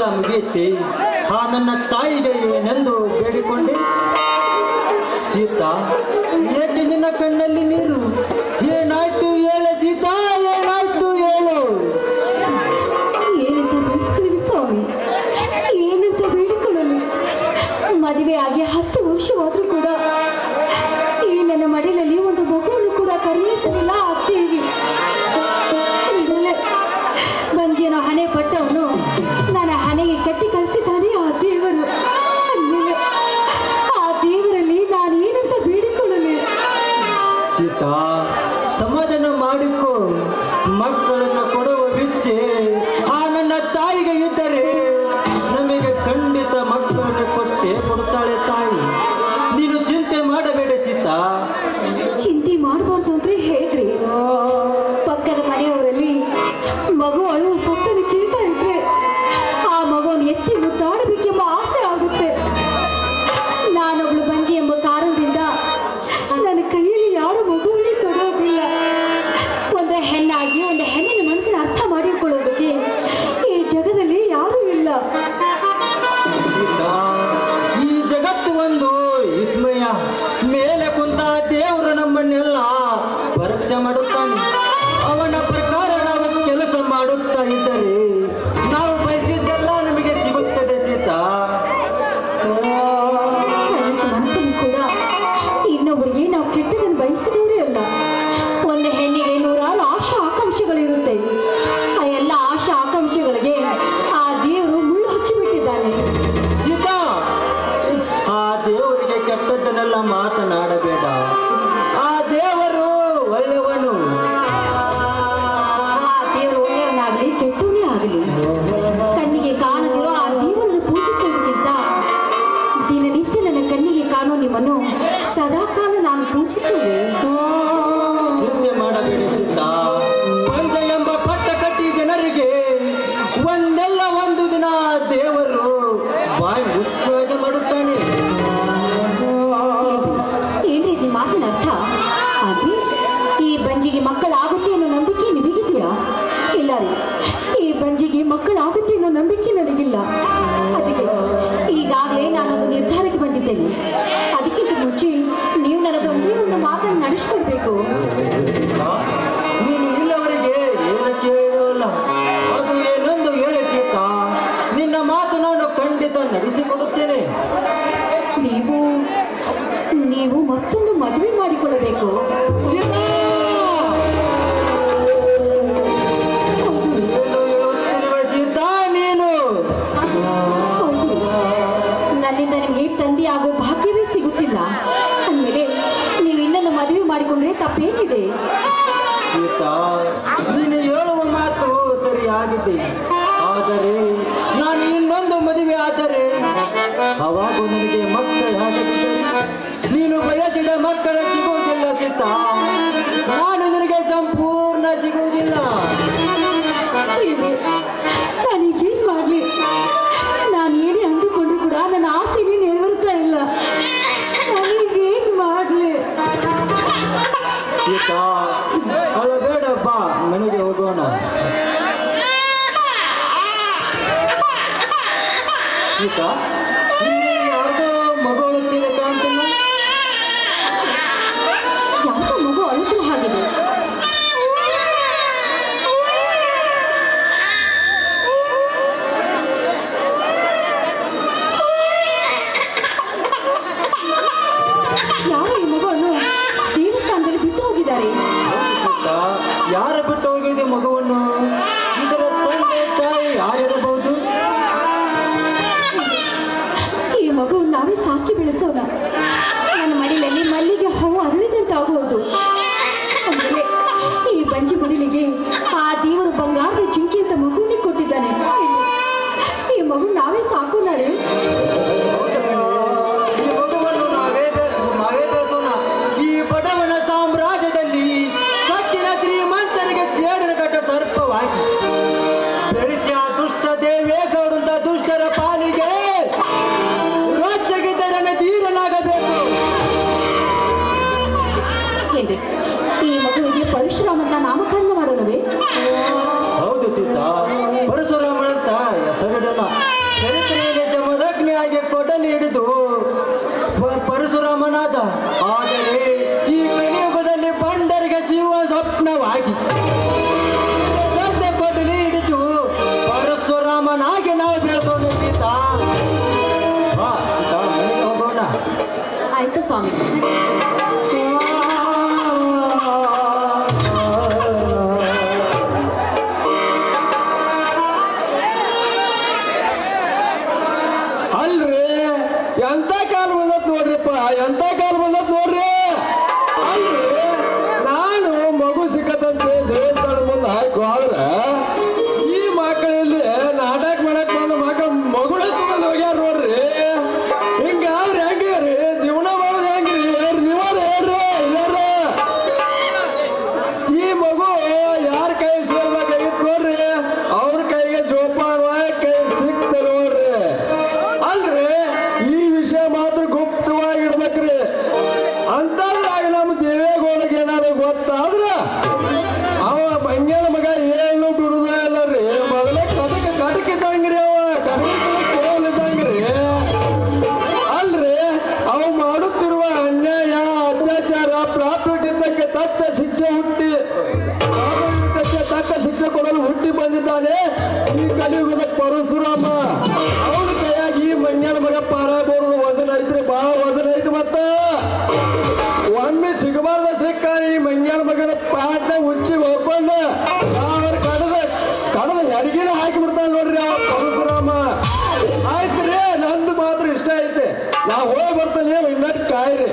ಕಾಲ ಮುಗಿಯುತ್ತೆ ಆ ನನ್ನ ತಾಯಿಗೆ ಏನೆಂದು ಬೇಡಿಕೊಂಡೆ? ಸೀತಾ ಏಕೆ ನಿನ್ನ ಕಣ್ಣಲ್ಲಿ ನೀರು. ಏನಾಯ್ತು ಹೇಳು ಸೀತಾ, ಏನಾಯ್ತು ಹೇಳು? ಏನಂತ ಬೇಡಿಕೊಳ್ಳಿ ಸ್ವಾಮಿ? ಏನಂತ ಬೇಡಿಕೊಳ್ಳಲಿ? ಮದುವೆ ಆಗಿ ಹತ್ತು ವರ್ಷವಾದ ಕೆಟ್ಟದ್ದನ್ನೆಲ್ಲ ಮಾತನಾಡಬೇಡ. ಆ ದೇವರು ಒಳ್ಳೆಯವನು. ಆ ದೇವರು ಒಳ್ಳೆಯವನಾಗಲಿ, ಕೆಟ್ಟವನೇ ಆಗಲಿ, ಕಣ್ಣಿಗೆ ಕಾಣದಿರೋ ಆ ದೇವರನ್ನು ಪೂಜಿಸೋದಕ್ಕಿಂತ ದಿನನಿತ್ಯ ನನ್ನ ಕಣ್ಣಿಗೆ ಕಾಣೋ ನಿಮ್ಮನ್ನು ಸದಾಕಾಲ ನಾನು ಪೂಜಿಸುವೆ ಮಾತಿನ ಅರ್ಥ ಆದ್ರೆ ಈ ಬಂಜಿಗೆ ಮಕ್ಕಳಾಗುತ್ತೆ ಅನ್ನೋ ನಂಬಿಕೆ ನಿಮಗಿದೆಯಾ? ಇಲ್ಲ ರೀ ಈ ಬಂಜಿಗೆ ಮಕ್ಕಳಾಗುತ್ತೆ ಅನ್ನೋ ನಂಬಿಕೆ ನನಗಿಲ್ಲ. ಅದಕ್ಕೆ ಈಗಾಗಲೇ ನಾನೊಂದು ನಿರ್ಧಾರಕ್ಕೆ ಬಂದಿದ್ದೇನೆ. ಅದಕ್ಕಿಂತ ಮುಂಚೆ ನೀವು ನನಗೊಂದೇ ಒಂದು ಮಾತನ್ನು ನಡೆಸ್ಕೊಡ್ಬೇಕು ಮಾಡಿಕೊಂಡ್ರೆ ತಪ್ಪೇನಿದೆ? ಹೇಳುವ ಮಾತು ಸರಿಯಾಗಿದೆ. ಆದರೆ ನಾನು ಇನ್ನೊಂದು ಮದುವೆ ಆದರೆ, ಅವಾಗ ನನಗೆ ಮಕ್ಕಳಾಗಲಿದೆ ನೀನು ಬಯಸಿದ ಮಕ್ಕಳ ಅಳಬೇಡಪ್ಪ ಮನೆಗೆ ಹೋಗೋಣ. ಗೀತಾ மரபு స్వామి ಪರಶುರಾಮ ಅವನು ಕೈಯಾಗಿ ಈ ಮಣ್ಣಿನ ಮಗ ಪಾರಾಗೋದು ವಜನ ಐತ್ರಿ ಬಹಳ ವಜನ ಐತಿ ಮತ್ತ. ಒಮ್ಮೆ ಸಿಗಬಾರ್ದ ಸಿಕ್ಕ ಈ ಮಣ್ಣಿನ ಮಗನ ಪಾಟ್ನ ಉಚ್ಚಿ ಹೋಗ್ಕೊಂಡ, ಅವ್ರ ಕಡದ ಕಡದ ಹೆಡ್ಗಿನ ಹಾಕಿ ಬಿಡ್ತಾನೆ ನೋಡ್ರಿ ಆ ಪರಶುರಾಮ. ಆಯ್ತು ರೀ ನಂದು ಮಾತ್ರ ಇಷ್ಟ ಐತೆ. ನಾ ಹೋಗಿ ಬರ್ತಾನೆ ಇನ್ನೂ ಕಾಯ್ರಿ.